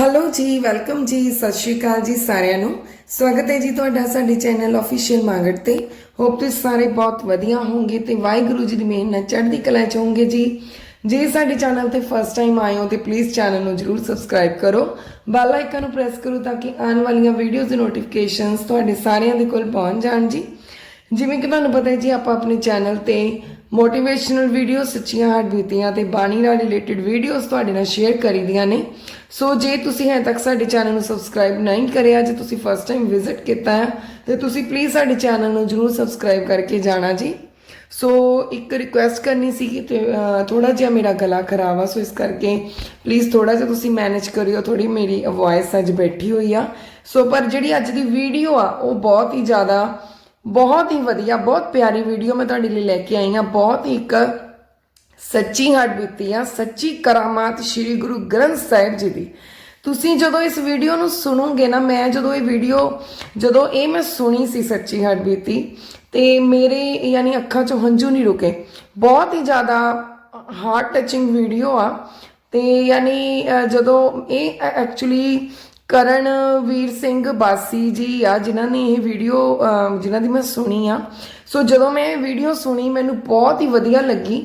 Hello ਜੀ welcome ਜੀ, ਸਤਿ ਸ਼੍ਰੀ ਅਕਾਲ ਜੀ ਸਾਰਿਆਂ ਨੂੰ। ਸਵਾਗਤ ਹੈ ਜੀ ਤੁਹਾਡਾ ਸਾਡੇ ਚੈਨਲ ਅਫੀਸ਼ੀਅਲ ਮਾਂਗਟ ਤੇ। ਹੋਪ ਤੁਸੀਂ ਸਾਰੇ ਬਹੁਤ ਵਧੀਆ ਹੋਵੋਗੇ ਤੇ ਵਾਹਿਗੁਰੂ ਜੀ ਦੀ ਮਿਹਰ ਨਾਲ ਚੜ੍ਹਦੀ ਕਲਾ ਚ ਹੋਵੋਗੇ ਜੀ। ਜੇ ਸਾਡੇ ਚੈਨਲ ਤੇ ਫਸਟ ਟਾਈਮ ਆਏ ਹੋ ਤੇ ਪਲੀਜ਼ ਚੈਨਲ ਨੂੰ ਜਰੂਰ ਸਬਸਕ੍ਰਾਈਬ ਕਰੋ। ਬੈਲ ਆਈਕਨ ਨੂੰ ਪ੍ਰੈਸ ਕਰੋ ਤਾਂ ਕਿ ਆਉਣ ਵਾਲੀਆਂ ਵੀਡੀਓਜ਼ ਦੇ ਨੋਟੀਫਿਕੇਸ਼ਨਸ ਤੁਹਾਡੇ ਸਾਰਿਆਂ ਦੇ ਕੋਲ ਪਹੁੰਚ ਜਾਣ ਜੀ। ਜਿਵੇਂ ਕਿ ਤੁਹਾਨੂੰ ਪਤਾ ਹੈ ਜੀ, ਆਪਾਂ ਆਪਣੇ ਚੈਨਲ ਤੇ ਮੋਟੀਵੇਸ਼ਨਲ ਵੀਡੀਓ ਸੱਚੀਆਂ ਹਾਰਟ ਬੀਤੀਆਂ ਤੇ ਬਾਣੀ ਨਾਲ ਰਿਲੇਟਡ ਵੀਡੀਓਜ਼ ਤੁਹਾਡੇ ਨਾਲ ਸ਼ੇਅਰ ਕਰੀਦੀਆਂ ਨੇ। ਸੋ ਜੇ ਤੁਸੀਂ ਹਜੇ ਤੱਕ ਸਾਡੇ ਚੈਨਲ ਨੂੰ ਸਬਸਕ੍ਰਾਈਬ ਨਹੀਂ ਕਰਿਆ, ਜੇ ਤੁਸੀਂ ਫਸਟ ਟਾਈਮ ਵਿਜ਼ਿਟ ਕੀਤਾ ਹੈ, ਤੇ ਤੁਸੀਂ ਪਲੀਜ਼ ਸਾਡੇ ਚੈਨਲ ਨੂੰ ਜਰੂਰ ਸਬਸਕ੍ਰਾਈਬ ਕਰਕੇ ਜਾਣਾ ਜੀ। ਸੋ ਇੱਕ ਰਿਕੁਐਸਟ ਕਰਨੀ ਸੀ ਕਿ ਥੋੜਾ ਜਿਹਾ ਮੇਰਾ ਗਲਾ ਖਰਾਬ ਆ ਸੋ ਇਸ ਕਰਕੇ ਪਲੀਜ਼ ਥੋੜਾ ਜਿਹਾ ਤੁਸੀਂ ਮੈਨੇਜ ਕਰਿਓ ਥੋੜੀ ਮੇਰੀ ਵੌਇਸ ਅੱਜ ਬੈਠੀ ਹੋਈ ਆ। ਸੋ ਪਰ ਜਿਹੜੀ ਅੱਜ ਦੀ ਵੀਡੀਓ ਆ, ਉਹ ਬਹੁਤ ਹੀ ਜ਼ਿਆਦਾ ਬਹੁਤ ਹੀ ਵਧੀਆ, ਬਹੁਤ ਪਿਆਰੀ ਵੀਡੀਓ ਮੈਂ ਤੁਹਾਡੇ ਲਈ ਲੈ ਕੇ ਆਈ ਹਾਂ। ਬਹੁਤ ਹੀ ਇੱਕ ਸੱਚੀ ਹੱਡ ਬੀਤੀ ਆ, ਸੱਚੀ ਕਰਾਮਾਤ ਸ੍ਰੀ ਗੁਰੂ ਗ੍ਰੰਥ ਸਾਹਿਬ ਜੀ ਦੀ। ਤੁਸੀਂ ਜਦੋਂ ਇਸ ਵੀਡੀਓ ਨੂੰ ਸੁਣੋਗੇ ਨਾ, ਮੈਂ ਜਦੋਂ ਇਹ ਵੀਡੀਓ ਜਦੋਂ ਇਹ ਮੈਂ ਸੁਣੀ ਸੀ ਸੱਚੀ ਹੱਡ ਬੀਤੀ, ਤੇ ਮੇਰੇ ਯਾਨੀ ਅੱਖਾਂ 'ਚੋਂ ਹੰਝੂ ਨਹੀਂ ਰੁਕੇ। ਬਹੁਤ ਹੀ ਜ਼ਿਆਦਾ ਹਾਰਟ ਟੱਚਿੰਗ ਵੀਡੀਓ ਆ। ਤੇ ਯਾਨੀ ਜਦੋਂ ਇਹ ਐਕਚੁਅਲੀ ਕਰਨਵੀਰ ਸਿੰਘ ਬਾਸੀ ਜੀ ਆ, ਜਿਨ੍ਹਾਂ ਨੇ ਇਹ ਵੀਡੀਓ ਜਿਨ੍ਹਾਂ ਦੀ ਮੈਂ ਸੁਣੀ ਆ। ਸੋ ਜਦੋਂ ਮੈਂ ਇਹ ਵੀਡੀਓ ਸੁਣੀ, ਮੈਨੂੰ ਬਹੁਤ ਹੀ ਵਧੀਆ ਲੱਗੀ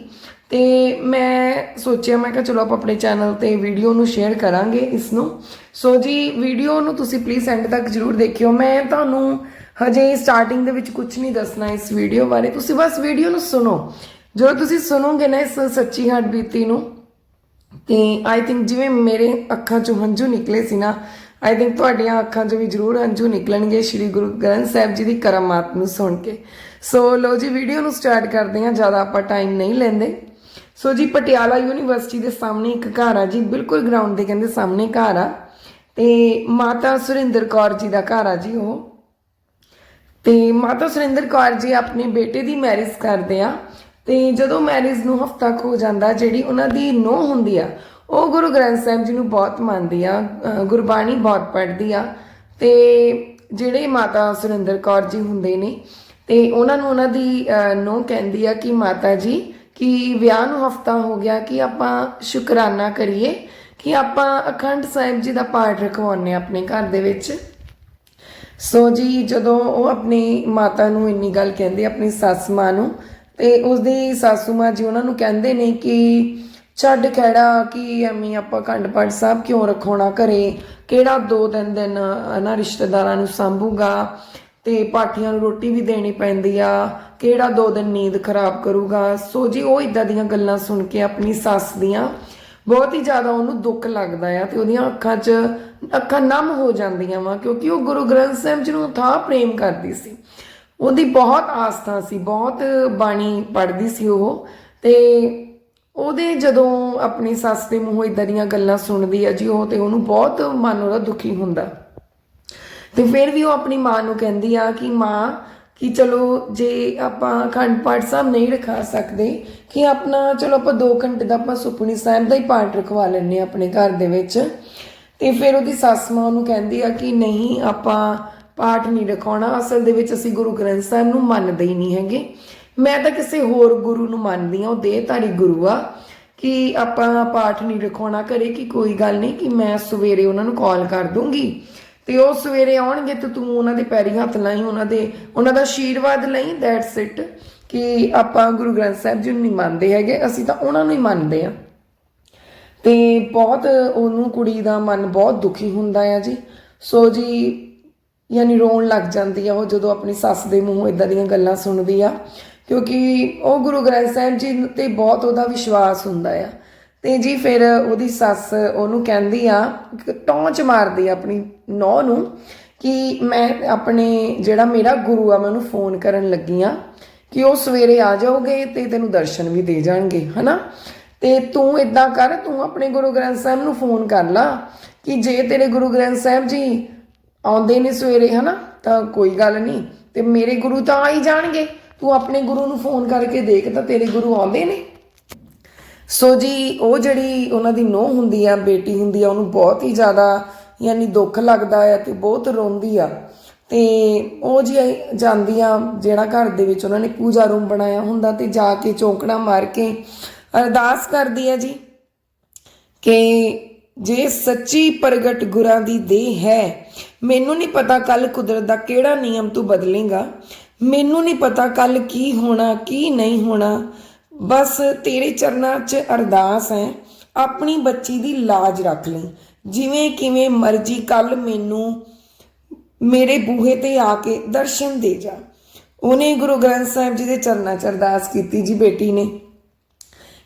ਤੇ ਮੈਂ ਸੋਚਿਆ, ਮੈਂ ਕਿਹਾ ਚਲੋ ਆਪਾਂ ਆਪਣੇ ਚੈਨਲ ਤੇ ਵੀਡੀਓ ਨੂੰ ਸ਼ੇਅਰ ਕਰਾਂਗੇ ਇਸ ਨੂੰ ਸੋ ਜੀ ਵੀਡੀਓ ਨੂੰ ਤੁਸੀਂ ਪਲੀਜ਼ ਐਂਡ ਤੱਕ ਜਰੂਰ ਦੇਖਿਓ। ਮੈਂ ਤੁਹਾਨੂੰ ਹਜੇ ਸਟਾਰਟਿੰਗ ਦੇ ਵਿੱਚ ਕੁਝ ਨਹੀਂ ਦੱਸਣਾ ਇਸ ਵੀਡੀਓ ਬਾਰੇ। ਤੁਸੀਂ ਬਸ ਵੀਡੀਓ ਨੂੰ ਸੁਣੋ। ਜਦੋਂ ਤੁਸੀਂ ਸੁਣੋਗੇ ਨਾ ਇਸ ਸੱਚੀ ਹਾਰਟ ਬੀਤੀ ਨੂੰ, ਤੇ ਆਈ ਥਿੰਕ ਜਿਵੇਂ ਮੇਰੇ ਅੱਖਾਂ ਚੋਂ ਹੰਝੂ ਨਿਕਲੇ ਸੀ ਨਾ ਆਈ ਥਿੰਕ ਤੁਹਾਡੀਆਂ ਅੱਖਾਂ 'ਚ ਵੀ ਜ਼ਰੂਰ ਹੰਝੂ ਨਿਕਲਣਗੇ, ਸ੍ਰੀ ਗੁਰੂ ਗ੍ਰੰਥ ਸਾਹਿਬ ਜੀ ਦੀ ਕਰਮਾਤ ਨੂੰ ਸੁਣ ਕੇ। ਸੋ ਲੋ ਜੀ ਵੀਡੀਓ ਨੂੰ ਸਟਾਰਟ ਕਰਦੇ ਹਾਂ, ਜ਼ਿਆਦਾ ਆਪਾਂ ਟਾਈਮ ਨਹੀਂ ਲੈਂਦੇ। ਸੋ ਜੀ, ਪਟਿਆਲਾ ਯੂਨੀਵਰਸਿਟੀ ਦੇ ਸਾਹਮਣੇ ਇੱਕ ਘਰ ਆ ਜੀ, ਬਿਲਕੁਲ ਗਰਾਊਂਡ ਦੇ ਕਹਿੰਦੇ ਸਾਹਮਣੇ ਘਰ ਆ। ਤੇ ਮਾਤਾ ਸੁਰਿੰਦਰ ਕੌਰ ਜੀ ਦਾ ਘਰ ਆ ਜੀ ਉਹ। ਤੇ ਮਾਤਾ ਸੁਰਿੰਦਰ ਕੌਰ ਜੀ ਆਪਣੇ ਬੇਟੇ ਦੀ ਮੈਰਿਜ ਕਰਦੇ ਆ। ਤੇ ਜਦੋਂ ਮੈਰਿਜ ਨੂੰ ਹਫਤਾ ਕੁ ਹੋ ਜਾਂਦਾ, ਜਿਹੜੀ ਉਹਨਾਂ ਦੀ ਨੋਹ ਹੁੰਦੀ ਆ ਉਹ ਗੁਰੂ ਗ੍ਰੰਥ ਸਾਹਿਬ ਜੀ ਨੂੰ ਬਹੁਤ ਮੰਨਦੀ ਆ ਗੁਰਬਾਣੀ ਬਹੁਤ ਪੜ੍ਹਦੀ ਆ, ਤੇ ਜਿਹੜੇ ਮਾਤਾ ਸੁਰਿੰਦਰ ਕੌਰ ਜੀ ਹੁੰਦੇ ਨੇ, ਤੇ ਉਹਨਾਂ ਨੂੰ ਉਹਨਾਂ ਦੀ ਨੋਹ ਕਹਿੰਦੀ ਆ ਕਿ ਮਾਤਾ ਜੀ, ਕਿ ਵਿਆਹ ਨੂੰ ਹਫਤਾ ਹੋ ਗਿਆ ਕਿ ਆਪਾਂ ਸ਼ੁਕਰਾਨਾ ਕਰੀਏ ਕਿ ਆਪਾਂ ਅਖੰਡ ਸਾਹਿਬ ਜੀ ਦਾ ਪਾਠ ਰਖਵਾਉਣੇ ਆਪਣੇ ਘਰ ਦੇ ਵਿੱਚ। ਸੋ ਜੀ, ਜਦੋਂ ਉਹ ਆਪਣੀ ਮਾਤਾ ਨੂੰ ਇੰਨੀ ਗੱਲ ਕਹਿੰਦੇ, ਆਪਣੀ ਸੱਸ ਮਾਂ ਨੂੰ, ਤੇ ਉਸਦੀ ਸਾਸੂ ਮਾਂ ਜੀ ਉਹਨਾਂ ਨੂੰ ਕਹਿੰਦੇ ਨੇ ਕਿ ਛੱਡ ਖੜਾ ਕਿ ਐਵੇਂ ਆਪਾਂ ਅਖੰਡ ਪਾਠ ਸਾਹਿਬ ਕਿਉਂ ਰਖਾਉਣਾ ਘਰੇ? ਕਿਹੜਾ ਦੋ ਤਿੰਨ ਦਿਨ ਨਾ ਰਿਸ਼ਤੇਦਾਰਾਂ ਨੂੰ ਸੰਭੂਗਾ ਤੇ ਪਾਠੀਆਂ ਨੂੰ ਰੋਟੀ ਵੀ ਦੇਣੀ ਪੈਂਦੀ ਆ। ਕਿਹੜਾ ਦੋ ਦਿਨ ਨੀਂਦ ਖਰਾਬ ਕਰੂਗਾ? ਸੋ ਜੀ, ਉਹ ਇਦਾਂ ਦੀਆਂ ਗੱਲਾਂ ਸੁਣ ਕੇ ਆਪਣੀ ਸੱਸ ਦੀਆਂ ਬਹੁਤ ਹੀ ਜ਼ਿਆਦਾ ਉਹਨੂੰ ਦੁੱਖ ਲੱਗਦਾ ਆ ਤੇ ਉਹਦੀਆਂ ਅੱਖਾਂ 'ਚ ਅੱਖਾਂ ਨਮ ਹੋ ਜਾਂਦੀਆਂ ਵਾ, ਕਿਉਂਕਿ ਉਹ ਗੁਰੂ ਗ੍ਰੰਥ ਸਾਹਿਬ ਜੀ ਨੂੰ ਥਾਂ ਪ੍ਰੇਮ ਕਰਦੀ ਸੀ। ਉਹਦੀ ਬਹੁਤ ਆਸਥਾ ਸੀ, ਬਹੁਤ ਬਾਣੀ ਪੜ੍ਹਦੀ ਸੀ ਉਹ ਤੇ ਉਹਦੇ ਜਦੋਂ ਆਪਣੀ ਸੱਸ ਦੇ ਮੂੰਹੋਂ ਇਦਾਂ ਦੀਆਂ ਗੱਲਾਂ ਸੁਣਦੀ ਆ ਜੀ, ਉਹ ਤੇ ਉਹਨੂੰ ਬਹੁਤ ਮਨ ਉਹਦਾ ਦੁਖੀ ਹੁੰਦਾ। ਤੇ ਫਿਰ ਵੀ ਉਹ ਆਪਣੀ ਮਾਂ ਨੂੰ ਕਹਿੰਦੀ ਆ ਕਿ ਮਾਂ, ਕਿ ਚਲੋ ਜੇ ਆਪਾਂ ਅਖੰਡ ਪਾਠ ਸਾਹਿਬ ਨਹੀਂ ਰਖਾ ਸਕਦੇ, ਕਿ ਆਪਣਾ ਚਲੋ ਆਪਾਂ 2 ਘੰਟੇ ਦਾ ਆਪਾਂ ਸੁਪਨੀ ਸਾਹਿਬ ਦਾ ਹੀ ਪਾਠ ਰਖਵਾ ਲੈਣੇ ਆਪਣੇ ਘਰ ਦੇ ਵਿੱਚ। ਤੇ ਫਿਰ ਉਹਦੀ ਸੱਸ ਮਾਂ ਉਹਨੂੰ ਕਹਿੰਦੀ ਆ ਕਿ ਨਹੀਂ, ਆਪਾਂ ਪਾਠ ਨਹੀਂ ਰਖਾਉਣਾ, ਅਸਲ ਦੇ ਵਿੱਚ ਅਸੀਂ ਗੁਰੂ ਗ੍ਰੰਥ ਸਾਹਿਬ ਨੂੰ ਮੰਨਦੇ ਹੀ ਨਹੀਂ ਹੈਗੇ। ਮੈਂ ਤਾਂ ਕਿਸੇ ਹੋਰ ਗੁਰੂ ਨੂੰ ਮੰਨਦੀ ਆ ਉਹ ਦੇਹਧਾਰੀ ਗੁਰੂ ਆ, ਕਿ ਆਪਾਂ ਪਾਠ ਨਹੀਂ ਰਖਾਉਣਾ ਕਰੇ ਕਿ ਕੋਈ ਗੱਲ ਨਹੀਂ, ਕਿ ਮੈਂ ਸਵੇਰੇ ਉਹਨਾਂ ਨੂੰ ਕਾਲ ਕਰ ਦੂੰਗੀ। ਤੇ ਉਹ ਸਵੇਰੇ ਆਉਣਗੇ ਤੇ ਤੂੰ ਉਹਨਾਂ ਦੇ ਪੈਰੀ ਹੱਥ ਲਾਈ, ਉਹਨਾਂ ਦੇ, ਉਹਨਾਂ ਦਾ ਆਸ਼ੀਰਵਾਦ ਲਈ ਦੈਟਸ ਇਟ ਕਿ ਆਪਾਂ ਗੁਰੂ ਗ੍ਰੰਥ ਸਾਹਿਬ ਜੀ ਨੂੰ ਨਹੀਂ ਮੰਨਦੇ ਹੈਗੇ, ਅਸੀਂ ਤਾਂ ਉਹਨਾਂ ਨੂੰ ਹੀ ਮੰਨਦੇ ਆ ਤੇ ਬਹੁਤ ਉਹਨੂੰ ਕੁੜੀ ਦਾ ਮਨ ਬਹੁਤ ਦੁਖੀ ਹੁੰਦਾ ਆ ਜੀ। ਸੋ ਜੀ, ਯਾਨੀ ਰੋਣ ਲੱਗ ਜਾਂਦੀ ਆ, ਉਹ ਜਦੋਂ ਆਪਣੀ ਸੱਸ ਦੇ ਮੂੰਹੋਂ ਇਦਾਂ ਦੀਆਂ ਗੱਲਾਂ ਸੁਣਦੀ ਆ। ਕਿਉਂਕਿ ਉਹ ਗੁਰੂ ਗ੍ਰੰਥ ਸਾਹਿਬ ਜੀ ਤੇ ਬਹੁਤ ਉਹਦਾ ਵਿਸ਼ਵਾਸ ਹੁੰਦਾ ਆ। ਤੇ ਜੀ ਫਿਰ ਉਹਦੀ ਸੱਸ ਉਹਨੂੰ ਕਹਿੰਦੀ ਆ ਟੌਂਚ ਮਾਰਦੀ ਆ ਆਪਣੀ ਨੌ ਨੂੰ ਕਿ ਮੈਂ ਆਪਣੇ ਜਿਹੜਾ ਮੇਰਾ ਗੁਰੂ ਆ, ਮੈਂ ਉਹਨੂੰ ਫੋਨ ਕਰਨ ਲੱਗੀ ਆ ਕਿ ਉਹ ਸਵੇਰੇ ਆ ਜਾਓਗੇ ਤੇ ਤੈਨੂੰ ਦਰਸ਼ਨ ਵੀ ਦੇ ਜਾਣਗੇ, ਹਨਾ? ਤੇ ਤੂੰ ਇਦਾਂ ਕਰ, ਤੂੰ ਆਪਣੇ ਗੁਰੂ ਗ੍ਰੰਥ ਸਾਹਿਬ ਨੂੰ ਫੋਨ ਕਰ ਲਾ ਕਿ ਜੇ ਤੇਰੇ ਗੁਰੂ ਗ੍ਰੰਥ ਸਾਹਿਬ ਜੀ ਆਉਂਦੇ ਨੇ ਸਵੇਰੇ, ਹਨਾ? ਤਾਂ ਕੋਈ ਗੱਲ ਨਹੀਂ, ਤੇ ਮੇਰੇ ਗੁਰੂ ਤਾਂ ਆ ਹੀ ਜਾਣਗੇ। ਤੂੰ ਆਪਣੇ ਗੁਰੂ ਨੂੰ ਫੋਨ ਕਰਕੇ ਦੇਖ ਤਾਂ ਤੇਰੇ ਗੁਰੂ ਆਉਂਦੇ ਨੇ। ਸੋ ਜੀ, ਉਹ ਜਿਹੜੀ ਉਹਨਾਂ ਦੀ ਨੋਹ ਹੁੰਦੀ ਆ, ਬੇਟੀ ਹੁੰਦੀ ਆ, ਉਹਨੂੰ ਬਹੁਤ ਹੀ ਜ਼ਿਆਦਾ ਯਾਨੀ ਦੁੱਖ ਲੱਗਦਾ ਆ ਤੇ ਬਹੁਤ ਰੋਂਦੀ ਆ। ਤੇ ਉਹ ਜੀ ਜਾਂਦੀ ਜਿਹੜਾ ਘਰ ਦੇ ਵਿੱਚ ਉਹਨਾਂ ਨੇ ਪੂਜਾ ਰੂਮ ਬਣਾਇਆ ਹੁੰਦਾ ਤੇ ਜਾ ਕੇ ਚੌਂਕੜਾ ਮਾਰ ਕੇ ਅਰਦਾਸ ਕਰਦੀ ਆ ਜੀ ਕਿ ਜੇ ਸੱਚੀ ਪ੍ਰਗਟ ਗੁਰਾਂ ਦੀ ਦੇਹ ਹੈ, ਮੈਨੂੰ ਨਹੀਂ ਪਤਾ ਕੱਲ ਕੁਦਰਤ ਦਾ ਕਿਹੜਾ ਨਿਯਮ ਤੂੰ ਬਦਲੇਗਾ। ਮੈਨੂੰ ਨਹੀਂ ਪਤਾ ਕੱਲ ਕੀ ਹੋਣਾ, ਕੀ ਨਹੀਂ ਹੋਣਾ। ਬਸ ਤੇਰੇ ਚਰਨਾਂ 'ਚ ਅਰਦਾਸ ਹੈ, ਆਪਣੀ ਬੱਚੀ ਦੀ ਲਾਜ ਰੱਖ ਲਈ। ਜਿਵੇਂ ਕਿਵੇਂ ਮਰਜ਼ੀ ਕੱਲ ਮੈਨੂੰ ਮੇਰੇ ਬੂਹੇ ਤੇ ਆ ਕੇ ਦਰਸ਼ਨ ਦੇ ਜਾ। ਉਹਨੇ ਗੁਰੂ ਗ੍ਰੰਥ ਸਾਹਿਬ ਜੀ ਦੇ ਚਰਨਾਂ 'ਚ ਅਰਦਾਸ ਕੀਤੀ ਜੀ ਬੇਟੀ ਨੇ।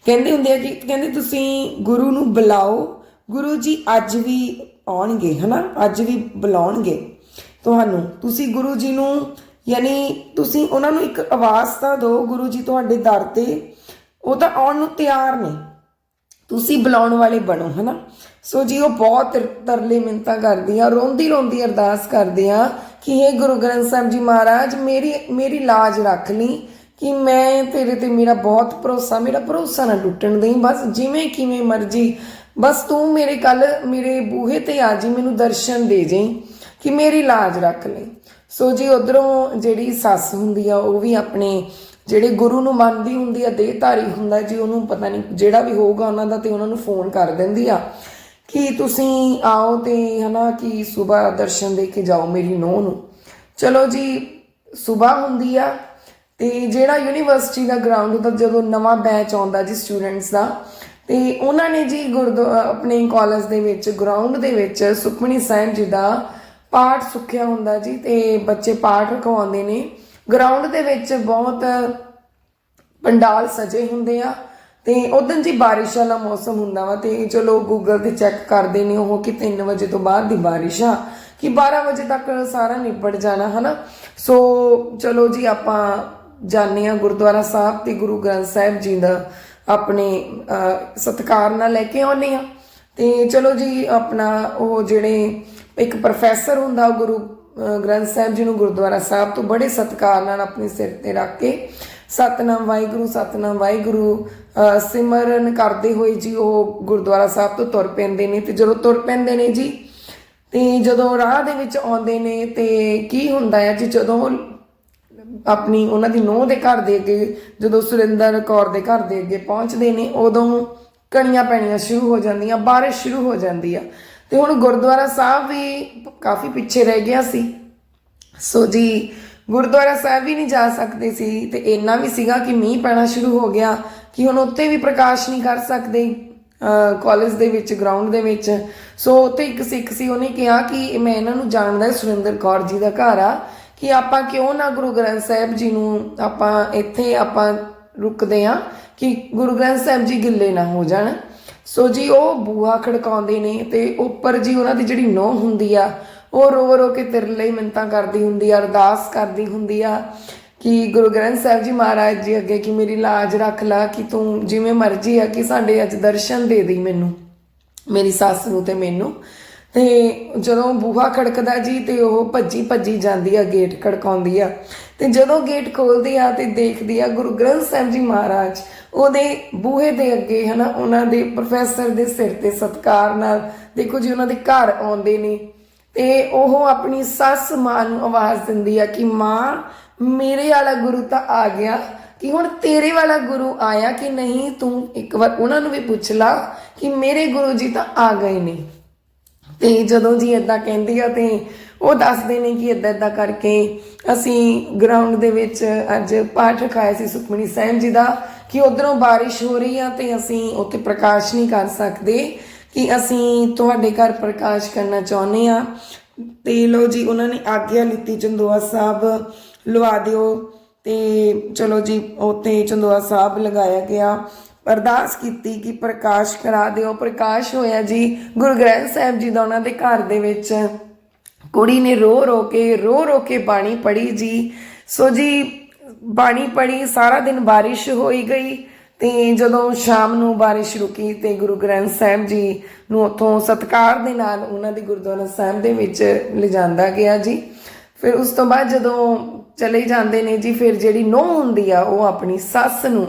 ਕਹਿੰਦੇ ਹੁੰਦੇ ਆ ਕਿ, ਕਹਿੰਦੇ ਤੁਸੀਂ ਗੁਰੂ ਨੂੰ ਬੁਲਾਓ, ਗੁਰੂ ਜੀ ਅੱਜ ਵੀ ਆਉਣਗੇ, ਹਨਾ? ਅੱਜ ਵੀ ਬੁਲਾਉਣਗੇ ਤੁਹਾਨੂੰ। ਤੁਸੀਂ ਗੁਰੂ ਜੀ ਨੂੰ ਯਾਨੀ ਤੁਸੀਂ ਉਹਨਾਂ ਨੂੰ ਇੱਕ ਆਵਾਜ਼ ਤਾਂ ਦਿਓ ਗੁਰੂ ਜੀ ਤੁਹਾਡੇ ਦਰ ਤੇ, ਉਹ ਤਾਂ ਆਉਣ ਨੂੰ ਤਿਆਰ ਨੇ। ਤੁਸੀਂ ਬੁਲਾਉਣ ਵਾਲੇ ਬਣੋ, ਹਨਾ? ਸੋ ਜੀ, ਉਹ ਬਹੁਤ ਤਰਲੇ ਮਿੰਤਾ ਕਰਦੀ ਆ ਰੋਂਦੀ ਰੋਂਦੀ ਅਰਦਾਸ ਕਰਦੇ ਆ ਕਿ ਇਹ ਗੁਰੂ ਗ੍ਰੰਥ ਸਾਹਿਬ ਜੀ ਮਹਾਰਾਜ, ਮੇਰੀ ਮੇਰੀ ਲਾਜ ਰੱਖ ਲਈ ਕਿ ਮੈਂ ਤੇਰੇ ਤੇ ਮੇਰਾ ਬਹੁਤ ਭਰੋਸਾ, ਮੇਰਾ ਭਰੋਸਾ ਨਾ ਟੁੱਟਣ ਦੇਈ, ਬਸ ਜਿਵੇਂ ਕਿਵੇਂ ਮਰਜ਼ੀ, ਬਸ ਤੂੰ ਮੇਰੇ ਕੱਲ ਮੇਰੇ ਬੂਹੇ ਤੇ ਆ ਜੀ, ਮੈਨੂੰ ਦਰਸ਼ਨ ਦੇ ਜਾਈ ਕਿ ਮੇਰੀ ਲਾਜ ਰੱਖ ਲਈ। ਸੋ ਜੀ ਉਧਰੋਂ ਜਿਹੜੀ ਸੱਸ ਹੁੰਦੀ ਆ, ਉਹ ਵੀ ਆਪਣੇ ਜਿਹੜੇ ਗੁਰੂ ਨੂੰ ਮੰਨਦੀ ਹੁੰਦੀ ਆ, ਦੇਹਧਾਰੀ ਹੁੰਦਾ, ਜੀ ਉਹਨੂੰ ਪਤਾ ਨਹੀਂ ਜਿਹੜਾ ਵੀ ਹੋਊਗਾ ਉਹਨਾਂ ਦਾ, ਤੇ ਉਹਨਾਂ ਨੂੰ ਫੋਨ ਕਰ ਦਿੰਦੀ ਆ ਕਿ ਤੁਸੀਂ ਆਓ ਤੇ ਹਨਾ ਕਿ ਸਵੇਰ ਦਰਸ਼ਨ ਦੇ ਕੇ ਜਾਓ ਮੇਰੀ ਨੂੰਹ ਨੂੰ। ਚਲੋ ਜੀ ਸਵੇਰ ਹੁੰਦੀ ਆ ਤੇ ਜਿਹੜਾ ਯੂਨੀਵਰਸਿਟੀ ਦਾ ਗਰਾਊਂਡ ਹੁੰਦਾ, ਜਦੋਂ ਨਵਾਂ ਬੈਚ ਆਉਂਦਾ ਜੀ ਸਟੂਡੈਂਟਸ ਦਾ, ਤੇ ਉਹਨਾਂ ਨੇ ਜੀ ਗੁਰਦੁਆ, ਆਪਣੇ ਕਾਲਜ ਦੇ ਵਿੱਚ ਗਰਾਊਂਡ ਦੇ ਵਿੱਚ ਸੁਖਮਨੀ ਸਾਹਿਬ ਜੀ ਦਾ ਪਾਠ ਸੁੱਖਿਆ ਹੁੰਦਾ ਜੀ ਤੇ ਬੱਚੇ ਪਾਠ ਰਖਵਾਉਂਦੇ ਨੇ। ਗਰਾਊਂਡ ਦੇ ਵਿੱਚ ਬਹੁਤ ਪੰਡਾਲ ਸਜੇ ਹੁੰਦੇ ਆ ਤੇ ਉਦੋਂ ਜੀ ਬਾਰਿਸ਼ ਵਾਲਾ ਮੌਸਮ ਹੁੰਦਾ ਵਾ ਤੇ ਚਲੋ ਗੂਗਲ ਤੇ ਚੈੱਕ ਕਰਦੇ ਨੇ ਉਹ ਕਿ 3 ਵਜੇ ਤੋਂ ਬਾਅਦ ਦੀ ਬਾਰਿਸ਼ ਆ ਕਿ 12 ਵਜੇ ਤੱਕ ਸਾਰਾ ਨਿਬੜ ਜਾਣਾ ਹਨਾ? ਸੋ ਚਲੋ ਜੀ ਆਪਾਂ ਜਾਣੇ ਆ ਗੁਰਦੁਆਰਾ ਸਾਹਿਬ ਤੇ ਗੁਰੂ ਗ੍ਰੰਥ ਸਾਹਿਬ ਜੀ ਦਾ ਆਪਣੇ ਅਹ, ਸਤਿਕਾਰ ਨਾਲ ਲੈ ਕੇ ਆਉਨੇ ਆ ਤੇ ਚਲੋ ਜੀ ਆਪਣਾ ਉਹ ਜਿਹੜੇ ਇੱਕ ਪ੍ਰੋਫੈਸਰ ਹੁੰਦਾ, ਉਹ ਗੁਰੂ ਗ੍ਰੰਥ ਸਾਹਿਬ ਜੀ ਨੂੰ ਗੁਰਦੁਆਰਾ ਸਾਹਿਬ ਤੋਂ ਬੜੇ ਸਤਿਕਾਰ ਨਾਲ ਆਪਣੇ ਸਿਰ ਤੇ ਰੱਖ ਕੇ ਸਤਨਾਮ ਵਾਹਿਗੁਰੂ ਸਤਨਾਮ ਵਾਹਿਗੁਰੂ ਸਿਮਰਨ ਕਰਦੇ ਹੋਏ ਜੀ ਉਹ ਗੁਰਦੁਆਰਾ ਸਾਹਿਬ ਤੋਂ ਤੁਰ ਪੈਂਦੇ ਨੇ ਤੇ ਜਦੋਂ ਤੁਰ ਪੈਂਦੇ ਨੇ ਜੀ, ਤੇ ਜਦੋਂ ਰਾਹ ਦੇ ਵਿੱਚ ਆਉਂਦੇ ਨੇ ਤੇ ਕੀ ਹੁੰਦਾ ਹੈ ਜੀ, ਜਦੋਂ ਆਪਣੀ ਉਹਨਾਂ ਦੀ ਨੂੰਹ ਦੇ ਘਰ ਦੇ ਅੱਗੇ, ਜਦੋਂ ਸੁਰਿੰਦਰ ਕੌਰ ਦੇ ਘਰ ਦੇ ਅੱਗੇ ਪਹੁੰਚਦੇ ਨੇ, ਉਦੋਂ ਕਣੀਆਂ ਪੈਣੀਆਂ ਸ਼ੁਰੂ ਹੋ ਜਾਂਦੀਆਂ, ਬਾਰਿਸ਼ ਸ਼ੁਰੂ ਹੋ ਜਾਂਦੀ ਆ। ਤੇ ਹੁਣ ਗੁਰਦੁਆਰਾ ਸਾਹਿਬ ਵੀ ਕਾਫੀ ਪਿੱਛੇ ਰਹਿ ਗਿਆ ਸੀ। ਸੋ ਜੀ, ਗੁਰਦੁਆਰਾ ਸਾਹਿਬ ਵੀ ਨਹੀਂ ਜਾ ਸਕਦੇ ਸੀ ਤੇ ਇੰਨਾ ਵੀ ਸੀਗਾ ਕਿ ਮੀਂਹ ਪੈਣਾ ਸ਼ੁਰੂ ਹੋ ਗਿਆ ਕਿ ਹੁਣ ਉੱਤੇ ਵੀ ਪ੍ਰਕਾਸ਼ ਨਹੀਂ ਕਰ ਸਕਦੇ ਕਾਲਜ ਦੇ ਵਿੱਚ ਗਰਾਊਂਡ ਦੇ ਵਿੱਚ। ਸੋ ਉੱਥੇ ਇੱਕ ਸਿੱਖ ਸੀ, ਉਹਨੇ ਕਿਹਾ ਕਿ ਮੈਂ ਇਹਨਾਂ ਨੂੰ ਜਾਣਦਾ ਸੁਰਿੰਦਰ ਕੌਰ ਜੀ ਦਾ ਘਰ ਆ ਕਿ ਆਪਾਂ ਕਿਉਂ ਨਾ ਗੁਰੂ ਗ੍ਰੰਥ ਸਾਹਿਬ ਜੀ ਨੂੰ ਆਪਾਂ ਇੱਥੇ ਆਪਾਂ ਰੁਕਦੇ ਆ ਕਿ ਗੁਰੂ ਗ੍ਰੰਥ ਸਾਹਿਬ ਜੀ ਗਿੱਲੇ ਨਾ ਹੋ ਜਾਣ। ਸੋ ਜੀ, ਉਹ ਬੂਹਾ ਖੜਕਾਉਂਦੇ ਨੇ ਤੇ ਉੱਪਰ ਜੀ ਉਹਨਾਂ ਦੀ ਜਿਹੜੀ ਨੋਹ ਹੁੰਦੀ ਆ, ਉਹ ਰੋ ਰੋ ਕੇ ਤੇਰੇ ਲਈ ਮਿੰਤਾਂ ਕਰਦੀ ਹੁੰਦੀ ਆ, ਅਰਦਾਸ ਕਰਦੀ ਹੁੰਦੀ ਆ ਕਿ ਗੁਰੂ ਗ੍ਰੰਥ ਸਾਹਿਬ ਜੀ ਮਹਾਰਾਜ ਜੀ ਅੱਗੇ ਕਿ ਮੇਰੀ ਲਾਜ ਰੱਖ ਲਾ, ਕਿ ਤੂੰ ਜਿਵੇਂ ਮਰਜ਼ੀ ਆ ਕਿ ਸਾਡੇ ਅੱਜ ਦਰਸ਼ਨ ਦੇ ਦੇ ਮੈਨੂੰ, ਮੇਰੀ ਸੱਸ ਨੂੰ ਤੇ ਮੈਨੂੰ। ਤੇ ਜਦੋਂ ਬੂਹਾ ਖੜਕਦਾ ਜੀ ਤੇ ਉਹ ਭੱਜੀ ਭੱਜੀ ਜਾਂਦੀ ਆ, ਗੇਟ ਖੜਕਾਉਂਦੀ ਆ। ਤੇ ਜਦੋਂ ਗੇਟ ਖੋਲਦੀ ਆ ਤੇ ਦੇਖਦੀ ਆ ਗੁਰੂ ਗ੍ਰੰਥ ਸਾਹਿਬ ਜੀ ਮਹਾਰਾਜ, ਉਹਦੇ ਬੂਹੇ ਦੇ ਅੱਗੇ ਹਨਾ, ਉਹਨਾਂ ਦੇ ਪ੍ਰੋਫੈਸਰ ਦੇ ਸਿਰ ਤੇ ਸਤਕਾਰ ਨਾਲ, ਦੇਖੋ ਜੀ ਉਹਨਾਂ ਦੇ ਘਰ ਆਉਂਦੇ ਨੇ। ਤੇ ਉਹ ਆਪਣੀ ਸੱਸ ਮਾਂ ਨੂੰ ਆਵਾਜ਼ ਦਿੰਦੀ ਆ ਕਿ ਮਾਂ, ਮੇਰੇ ਵਾਲਾ ਗੁਰੂ ਤਾਂ ਆ ਗਿਆ, ਕਿ ਹੁਣ ਤੇਰੇ ਵਾਲਾ ਗੁਰੂ ਆਇਆ ਕਿ ਨਹੀਂ? ਤੂੰ ਇੱਕ ਵਾਰ ਉਹਨਾਂ ਨੂੰ ਵੀ ਪੁੱਛ ਲਾ ਕਿ ਮੇਰੇ ਗੁਰੂ ਜੀ ਤਾਂ ਆ ਗਏ ਨੇ। ਤੇ ਜਦੋਂ ਜੀ ਇਦਾਂ ਕਹਿੰਦੀ ਆ ਤੇ ਉਹ ਦੱਸਦੇ ਨੇ ਕਿ ਇਦਾਂ ਇਦਾਂ ਕਰਕੇ ਅਸੀਂ ਗਰਾਊਂਡ ਦੇ ਵਿੱਚ ਅੱਜ ਪਾਠ ਰਖਾਇਆ ਸੀ ਸੁਖਮਨੀ ਸਾਹਿਬ ਜੀ ਦਾ ਕਿ ਉਧਰੋਂ ਬਾਰਿਸ਼ ਹੋ ਰਹੀ ਆ ਤੇ ਅਸੀਂ ਉੱਥੇ ਪ੍ਰਕਾਸ਼ ਨਹੀਂ ਕਰ ਸਕਦੇ, ਕਿ ਅਸੀਂ ਤੁਹਾਡੇ ਘਰ ਪ੍ਰਕਾਸ਼ ਕਰਨਾ ਚਾਹੁੰਦੇ ਆ। ਤੇ ਲੋ ਜੀ, ਉਹਨਾਂ ਨੇ ਆਗਿਆ ਲਿੱਤੀ ਚੰਦੋਆ ਸਾਹਿਬ, ਲਵਾ ਦਿਓ। ਤੇ ਚਲੋ ਜੀ, ਉੱਥੇ ਚੰਦੋਆ ਸਾਹਿਬ ਲਗਾਇਆ ਗਿਆ। ਅਰਦਾਸ ਕੀਤੀ ਕਿ ਪ੍ਰਕਾਸ਼ ਕਰਾ ਦਿਓ। ਪ੍ਰਕਾਸ਼ ਹੋਇਆ ਜੀ, ਗੁਰੂ ਗ੍ਰੰਥ ਸਾਹਿਬ ਜੀ ਦਾ ਉਹਨਾਂ ਦੇ ਘਰ ਦੇ ਵਿੱਚ। ਕੁੜੀ ਨੇ ਰੋ ਰੋ ਕੇ, ਰੋ ਰੋ ਕੇ ਬਾਣੀ ਪੜੀ ਜੀ। ਸੋ ਜੀ, ਬਾਣੀ ਪੜੀ ਸਾਰਾ ਦਿਨ ਬਾਰਿਸ਼ ਹੋਈ ਗਈ ਤੇ ਜਦੋਂ ਸ਼ਾਮ ਨੂੰ ਬਾਰਿਸ਼ ਰੁਕੀ ਤੇ ਗੁਰੂ ਗ੍ਰੰਥ ਸਾਹਿਬ ਜੀ ਨੂੰ ਉੱਥੋਂ ਸਤਕਾਰ ਦੇ ਨਾਲ ਉਹਨਾਂ ਦੀ ਗੁਰਦੁਆਰਾ ਸਾਹਿਬ ਦੇ ਵਿੱਚ ਲਿਜਾਂਦਾ ਗਿਆ ਜੀ। ਫਿਰ ਉਸ ਤੋਂ ਬਾਅਦ ਜਦੋਂ ਚਲੇ ਜਾਂਦੇ ਨੇ ਜੀ, ਫਿਰ ਜਿਹੜੀ ਨੂੰਹ ਹੁੰਦੀ ਆ, ਉਹ ਆਪਣੀ ਸੱਸ ਨੂੰ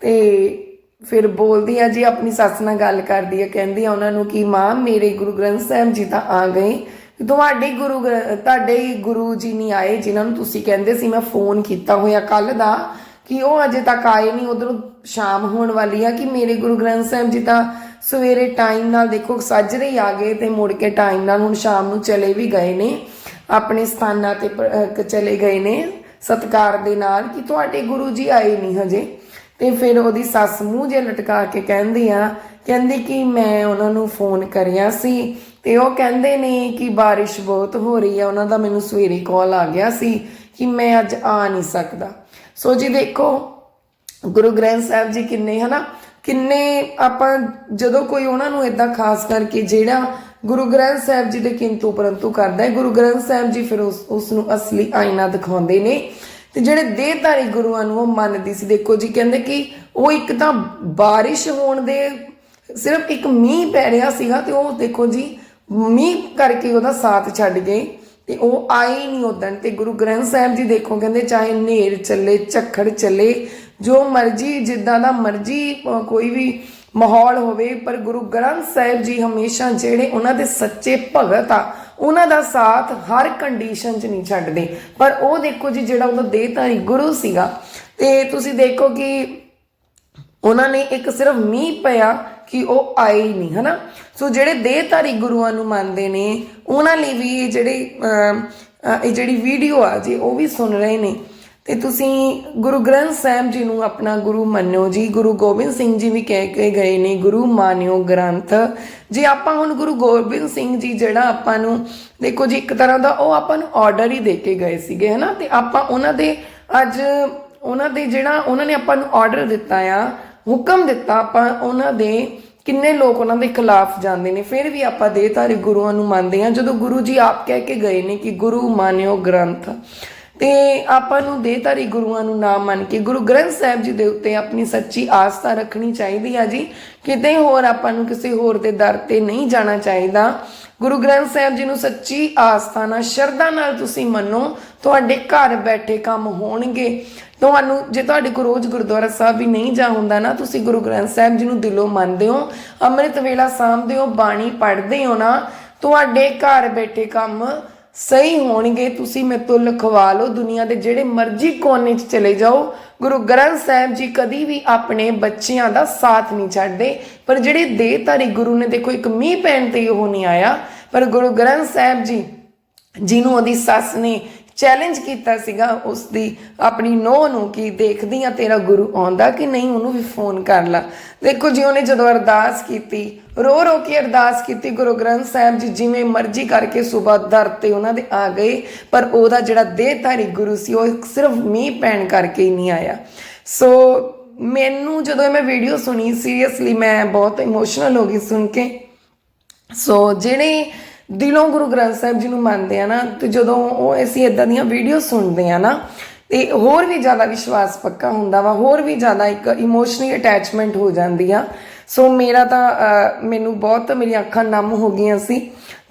ਤੇ ਫਿਰ ਬੋਲਦੀ ਆ ਜੀ, ਆਪਣੀ ਸੱਸ ਨਾਲ ਗੱਲ ਕਰਦੀ ਆ, ਕਹਿੰਦੀ ਆ ਉਹਨਾਂ ਨੂੰ ਕਿ ਮਾਂ, ਮੇਰੇ ਗੁਰੂ ਗ੍ਰੰਥ ਸਾਹਿਬ ਜੀ ਤਾਂ ਆ ਗਏ। ਤੁਹਾਡੇ ਗੁਰੂ ਗ੍ਰੰ- ਤੁਹਾਡੇ ਹੀ ਗੁਰੂ ਜੀ ਨਹੀਂ ਆਏ, ਜਿਨ੍ਹਾਂ ਨੂੰ ਤੁਸੀਂ ਕਹਿੰਦੇ ਸੀ, ਮੈਂ ਫੋਨ ਕੀਤਾ ਹੋਇਆ ਕੱਲ ਦਾ ਕਿ ਉਹ ਅਜੇ ਤੱਕ ਆਏ ਨਹੀਂ, ਉਧਰੋਂ ਸ਼ਾਮ ਹੋਣ ਵਾਲੀ ਆ ਕਿ ਮੇਰੇ ਗੁਰੂ ਗ੍ਰੰਥ ਸਾਹਿਬ ਜੀ ਤਾਂ ਸਵੇਰੇ ਟਾਈਮ ਨਾਲ ਦੇਖੋ ਸੱਜਰੇ ਹੀ ਆ ਗਏ ਤੇ ਮੁੜ ਕੇ ਟਾਈਮ ਨਾਲ ਹੁਣ ਸ਼ਾਮ ਨੂੰ ਚਲੇ ਵੀ ਗਏ ਨੇ, ਆਪਣੇ ਸਥਾਨਾਂ ਤੇ ਚਲੇ ਗਏ ਨੇ ਸਤਕਾਰ ਦੇ ਨਾਲ ਕਿ ਤੁਹਾਡੇ ਗੁਰੂ ਜੀ ਆਏ ਨਹੀਂ ਹਜੇ। ਤੇ ਫਿਰ ਉਹਦੀ ਸੱਸ ਮੂੰਹ ਜੇ ਲਟਕਾ ਕੇ ਕਹਿੰਦੀ ਆ, ਕਹਿੰਦੀ ਕਿ ਮੈਂ ਉਹਨਾਂ ਨੂੰ ਫੋਨ ਕਰਿਆ ਸੀ ਤੇ ਉਹ ਕਹਿੰਦੇ ਨੇ ਕਿ ਬਾਰਿਸ਼ ਬਹੁਤ ਹੋ ਰਹੀ ਹੈ ਉਹਨਾਂ ਦਾ ਮੈਨੂੰ ਸਵੇਰੇ ਕਾਲ ਆ ਗਿਆ ਸੀ ਕਿ ਮੈਂ ਅੱਜ ਆ ਨਹੀਂ ਸਕਦਾ। ਸੋ ਜੀ ਦੇਖੋ, ਗੁਰੂ ਗ੍ਰੰਥ ਸਾਹਿਬ ਜੀ ਕਿੰਨੇ ਹਨਾ, ਕਿੰਨੇ ਆਪਾਂ ਜਦੋਂ ਕੋਈ ਉਹਨਾਂ ਨੂੰ ਇਦਾਂ ਖਾਸ ਕਰਕੇ ਜਿਹੜਾ ਗੁਰੂ ਗ੍ਰੰਥ ਸਾਹਿਬ ਜੀ ਦੇ ਕਿੰਤੂ ਪਰੰਤੂ ਕਰਦਾ ਹੈ, ਗੁਰੂ ਗ੍ਰੰਥ ਸਾਹਿਬ ਜੀ ਫਿਰ ਉਸ ਉਸ ਨੂੰ ਅਸਲੀ ਆਇਨਾ ਦਿਖਾਉਂਦੇ ਨੇ। ਤੇ ਜਿਹੜੇ ਦੇਹਧਾਰੀ ਗੁਰੂਆਂ ਨੂੰ ਉਹ ਮੰਨਦੀ ਸੀ। ਦੇਖੋ ਜੀ, ਕਹਿੰਦੇ ਕਿ ਉਹ ਇੱਕ ਤਾਂ ਬਾਰਿਸ਼ ਹੋਣ ਦੇ ਸਿਰਫ ਇੱਕ ਮੀਂਹ ਪੈ ਰਿਹਾ ਸੀਗਾ ਤੇ ਉਹ ਦੇਖੋ ਜੀ, ਮੀਂਹ ਕਰਕੇ ਉਹਦਾ ਸਾਥ ਛੱਡ ਗਏ ਤੇ ਉਹ ਆਏ ਨਹੀਂ ਉਦਣ ਤੇ ਗੁਰੂ ਗ੍ਰੰਥ ਸਾਹਿਬ ਜੀ ਦੇਖੋ, ਕਹਿੰਦੇ ਚਾਹੇ ਨੇਰ ਚੱਲੇ, ਝੱਖੜ ਚੱਲੇ, ਜੋ ਮਰਜ਼ੀ, ਜਿੱਦਾਂ ਦਾ ਮਰਜ਼ੀ ਕੋਈ ਵੀ ਮਾਹੌਲ ਹੋਵੇ, ਪਰ ਗੁਰੂ ਗ੍ਰੰਥ ਸਾਹਿਬ ਜੀ ਹਮੇਸ਼ਾ ਜਿਹੜੇ ਉਹਨਾਂ ਦੇ ਸੱਚੇ ਭਗਤ ਆ ਉਹਨਾਂ ਦਾ ਸਾਥ ਹਰ ਕੰਡੀਸ਼ਨ 'ਚ ਨਹੀਂ ਛੱਡਦੇ। ਪਰ ਉਹ ਦੇਖੋ ਜੀ, ਜਿਹੜਾ ਉਹਦਾ ਦੇਹਧਾਰੀ ਗੁਰੂ ਸੀਗਾ, ਤੇ ਤੁਸੀਂ ਦੇਖੋ ਕਿ ਉਹਨਾਂ ਨੇ ਇੱਕ ਸਿਰਫ ਮੀਂਹ ਪਿਆ ਕਿ ਉਹ ਆਏ ਹੀ ਨਹੀਂ, ਹਨਾ? ਸੋ ਜਿਹੜੇ ਦੇਹਧਾਰੀ ਗੁਰੂਆਂ ਨੂੰ ਮੰਨਦੇ ਨੇ, ਉਹਨਾਂ ਲਈ ਵੀ ਇਹ ਜਿਹੜੇ ਇਹ ਜਿਹੜੀ ਵੀਡੀਓ ਆ ਜੀ, ਉਹ ਵੀ ਸੁਣ ਰਹੇ ਨੇ। ਤੇ ਤੁਸੀਂ ਗੁਰੂ ਗ੍ਰੰਥ ਸਾਹਿਬ ਜੀ ਨੂੰ ਆਪਣਾ ਗੁਰੂ ਮੰਨਿਓ ਜੀ, ਗੁਰੂ ਗੋਬਿੰਦ ਸਿੰਘ ਜੀ ਵੀ ਕਹਿ ਕੇ ਗਏ ਨੇ, ਗੁਰੂ ਮਾਨਿਓ ਗ੍ਰੰਥ। ਜੇ ਆਪਾਂ ਹੁਣ ਗੁਰੂ ਗੋਬਿੰਦ ਸਿੰਘ ਜੀ ਜਿਹੜਾ ਆਪਾਂ ਨੂੰ, ਦੇਖੋ ਜੀ, ਇੱਕ ਤਰ੍ਹਾਂ ਦਾ ਉਹ ਆਪਾਂ ਨੂੰ ਆਰਡਰ ਹੀ ਦੇ ਕੇ ਗਏ ਸੀਗੇ, ਹਨਾ? ਤੇ ਆਪਾਂ ਉਹਨਾਂ ਦੇ ਅੱਜ ਉਹਨਾਂ ਦੇ ਜਿਹੜਾ ਉਹਨਾਂ ਨੇ ਆਪਾਂ ਨੂੰ ਆਰਡਰ ਦਿੱਤਾ ਆ, ਹੁਕਮ ਦਿੱਤਾ ਆਪਾਂ ਉਹਨਾਂ ਦੇ ਕਿੰਨੇ ਲੋਕ ਉਹਨਾਂ ਦੇ ਖਿਲਾਫ ਜਾਂਦੇ ਨੇ, ਫਿਰ ਵੀ ਆਪਾਂ ਦੇਹਧਾਰੀ ਗੁਰੂਆਂ ਨੂੰ ਮੰਨਦੇ ਆ ਜਦੋਂ ਗੁਰੂ ਜੀ ਆਪ ਕਹਿ ਕੇ ਗਏ ਨੇ ਕਿ ਗੁਰੂ ਮਾਨਿਓ ਗ੍ਰੰਥ। ਤੇ ਆਪਾਂ ਨੂੰ ਦੇਹਧਾਰੀ ਗੁਰੂਆਂ ਨੂੰ ਨਾ ਮੰਨ ਕੇ ਗੁਰੂ ਗ੍ਰੰਥ ਸਾਹਿਬ ਜੀ ਦੇ ਉੱਤੇ ਆਪਣੀ ਸੱਚੀ ਆਸਥਾ ਰੱਖਣੀ ਚਾਹੀਦੀ ਆ ਜੀ। ਕਿਤੇ ਹੋਰ ਆਪਾਂ ਨੂੰ ਕਿਸੇ ਹੋਰ ਦੇ ਦਰ ਤੇ ਨਹੀਂ ਜਾਣਾ ਚਾਹੀਦਾ। ਗੁਰੂ ਗ੍ਰੰਥ ਸਾਹਿਬ ਜੀ ਨੂੰ ਸੱਚੀ ਆਸਥਾ ਨਾਲ, ਸ਼ਰਧਾ ਨਾਲ ਤੁਸੀਂ ਮੰਨੋ, ਤੁਹਾਡੇ ਘਰ ਬੈਠੇ ਕੰਮ ਹੋਣਗੇ। ਤੁਹਾਨੂੰ, ਜੇ ਤੁਹਾਡੇ ਕੋਲ ਰੋਜ਼ ਗੁਰਦੁਆਰਾ ਸਾਹਿਬ ਵੀ ਨਹੀਂ ਜਾ ਹੁੰਦਾ ਨਾ, ਤੁਸੀਂ ਗੁਰੂ ਗ੍ਰੰਥ ਸਾਹਿਬ ਜੀ ਨੂੰ ਦਿਲੋਂ ਮੰਨਦੇ ਹੋ। ਅੰਮ੍ਰਿਤ ਵੇਲਾ ਸਾਂਭਦੇ ਹੋ, ਬਾਣੀ ਪੜ੍ਹਦੇ ਹੋ ਨਾ, ਤੁਹਾਡੇ ਘਰ ਬੈਠੇ ਕੰਮ ਸਹੀ ਹੋਣਗੇ, ਤੁਸੀਂ ਮੇਰੇ ਤੋਂ ਲਿਖਵਾ ਲਓ ਦੁਨੀਆ ਦੇ ਜਿਹੜੇ ਮਰਜ਼ੀ ਕੋਨੇ 'ਚ ਚਲੇ ਜਾਓ। ਗੁਰੂ ਗ੍ਰੰਥ ਸਾਹਿਬ ਜੀ ਕਦੀ ਵੀ ਆਪਣੇ ਬੱਚਿਆਂ ਦਾ ਸਾਥ ਨਹੀਂ ਛੱਡਦੇ। ਪਰ ਜਿਹੜੇ ਦੇਹਧਾਰੀ ਗੁਰੂ ਨੇ, ਦੇਖੋ ਇੱਕ ਮੀਂਹ ਪੈਣ ਤੇ ਉਹ ਨਹੀਂ ਆਇਆ। ਪਰ ਗੁਰੂ ਗ੍ਰੰਥ ਸਾਹਿਬ ਜੀ, ਜਿਹਨੂੰ ਉਹਦੀ ਸੱਸ ਨੇ ਚੈਲੰਜ ਕੀਤਾ ਸੀਗਾ ਉਸ ਦੀ ਆਪਣੀ ਨੋਹ ਨੂੰ ਕਿ ਦੇਖਦੀ ਆ ਤੇਰਾ ਗੁਰੂ ਆਉਂਦਾ ਕਿ ਨਹੀਂ, ਉਹਨੂੰ ਵੀ ਫੋਨ ਕਰ ਲਾ। ਦੇਖੋ ਜੀ, ਉਹਨੇ ਜਦੋਂ ਅਰਦਾਸ ਕੀਤੀ, ਰੋ ਰੋ ਕੇ ਅਰਦਾਸ ਕੀਤੀ, ਗੁਰੂ ਗ੍ਰੰਥ ਸਾਹਿਬ ਜੀ ਜਿਵੇਂ ਮਰਜ਼ੀ ਕਰਕੇ ਸੁਬਾ ਦਰ ਤੇ ਉਹਨਾਂ ਦੇ ਆ ਗਏ, ਪਰ ਉਹਦਾ ਜਿਹੜਾ ਦੇਹਧਾਰੀ ਗੁਰੂ ਸੀ, ਉਹ ਸਿਰਫ ਮੀਂਹ ਪੈਣ ਕਰਕੇ ਹੀ ਨਹੀਂ ਆਇਆ। ਸੋ ਮੈਨੂੰ ਜਦੋਂ ਇਹ ਮੈਂ ਵੀਡੀਓ ਸੁਣੀ ਸੀਰੀਅਸਲੀ ਮੈਂ ਬਹੁਤ ਇਮੋਸ਼ਨਲ ਹੋ ਗਈ ਸੁਣ ਕੇ। ਸੋ ਜਿਹੜੇ ਦਿਲੋਂ ਗੁਰੂ ਗ੍ਰੰਥ ਸਾਹਿਬ ਜੀ ਨੂੰ ਮੰਨਦੇ ਆ ਨਾ, ਤੇ ਜਦੋਂ ਉਹ ਅਸੀਂ ਇਦਾਂ ਦੀਆਂ ਵੀਡੀਓ ਸੁਣਦੇ ਆ ਨਾ, ਤੇ ਹੋਰ ਵੀ ਜ਼ਿਆਦਾ ਵਿਸ਼ਵਾਸ ਪੱਕਾ ਹੁੰਦਾ ਵਾ, ਹੋਰ ਵੀ ਜ਼ਿਆਦਾ ਇੱਕ ਇਮੋਸ਼ਨਲੀ ਅਟੈਚਮੈਂਟ ਹੋ ਜਾਂਦੀ ਆ। ਸੋ ਮੇਰਾ ਤਾਂ ਮੈਨੂੰ ਬਹੁਤ ਮੇਰੀਆਂ ਅੱਖਾਂ ਨਮ ਹੋ ਗਈਆਂ ਸੀ,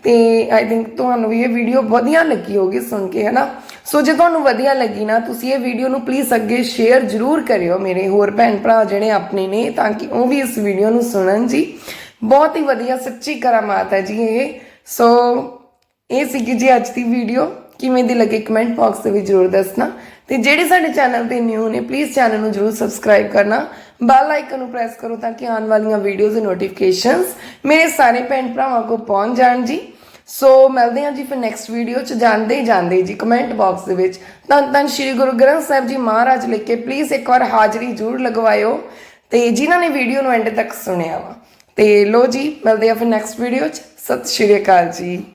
ਤੇ ਆਈ ਥਿੰਕ ਤੁਹਾਨੂੰ ਵੀ ਇਹ ਵੀਡੀਓ ਵਧੀਆ ਲੱਗੀ ਹੋਗੀ ਸੁਣ ਕੇ ਹੈ ਨਾ ਸੋ ਜੇ ਤੁਹਾਨੂੰ ਵਧੀਆ ਲੱਗੀ ਨਾ, ਤੁਸੀਂ ਇਹ ਵੀਡੀਓ ਨੂੰ ਪਲੀਜ਼ ਅੱਗੇ ਸ਼ੇਅਰ ਜ਼ਰੂਰ ਕਰਿਓ ਮੇਰੇ ਹੋਰ ਭੈਣ ਭਰਾ ਜਿਹੜੇ ਆਪਣੇ ਨੇ, ਤਾਂ ਕਿ ਉਹ ਵੀ ਇਸ ਵੀਡੀਓ ਨੂੰ ਸੁਣਨ ਜੀ। ਬਹੁਤ ਹੀ ਵਧੀਆ, ਸੱਚੀ ਕਰਾਮਾਤ ਹੈ ਜੀ ਇਹ। ਸੋ ਇਹ ਸੀਗੀ ਜੀ ਅੱਜ ਦੀ ਵੀਡੀਓ ਕਿਵੇਂ ਦੀ ਲੱਗੇ ਕਮੈਂਟ ਬਾਕਸ ਦੇ ਵਿੱਚ ਜ਼ਰੂਰ ਦੱਸਣਾ। ਤੇ ਜਿਹੜੇ ਸਾਡੇ ਚੈਨਲ ਤੇ ਨਿਊ ਨੇ ਪਲੀਜ਼ ਚੈਨਲ ਨੂੰ ਜ਼ਰੂਰ ਸਬਸਕ੍ਰਾਈਬ ਕਰਨਾ। ਬੈਲ ਆਈਕਨ ਨੂੰ ਪ੍ਰੈਸ ਕਰੋ ਤਾਂ ਕਿ ਆਉਣ ਵਾਲੀਆਂ ਵੀਡੀਓਜ਼ ਦੇ ਨੋਟੀਫਿਕੇਸ਼ਨਸ ਮੇਰੇ ਸਾਰੇ ਭੈਣ ਭਰਾਵਾਂ ਕੋਲ ਪਹੁੰਚ ਜਾਣ ਜੀ। ਸੋ ਮਿਲਦੇ ਹਾਂ ਜੀ ਫਿਰ ਨੈਕਸਟ ਵੀਡੀਓ ਚ। ਜਾਂਦੇ ਹੀ ਜਾਂਦੇ ਜੀ ਕਮੈਂਟ ਬਾਕਸ ਦੇ ਵਿੱਚ। ਧੰਨ ਧੰਨ ਸ਼੍ਰੀ ਗੁਰੂ ਗ੍ਰੰਥ ਸਾਹਿਬ ਜੀ ਮਹਾਰਾਜ ਲਿਖ। ਕੇ ਪਲੀਜ਼ ਇੱਕ ਵਾਰ ਹਾਜ਼ਰੀ ਜ਼ਰੂਰ ਲਗਵਾਇਓ। ਤੇ ਜਿਨ੍ਹਾਂ ਨੇ ਵੀਡੀਓ ਨੂੰ ਐਂਡ ਤੱਕ ਸੁਣਿਆ ਵਾ। ਤੇ ਲੋ ਜੀ, ਮਿਲਦੇ ਆ ਫਿਰ ਨੈਕਸਟ ਵੀਡੀਓ ਚ। ਸਤਿ ਸ਼੍ਰੀ ਅਕਾਲ ਜੀ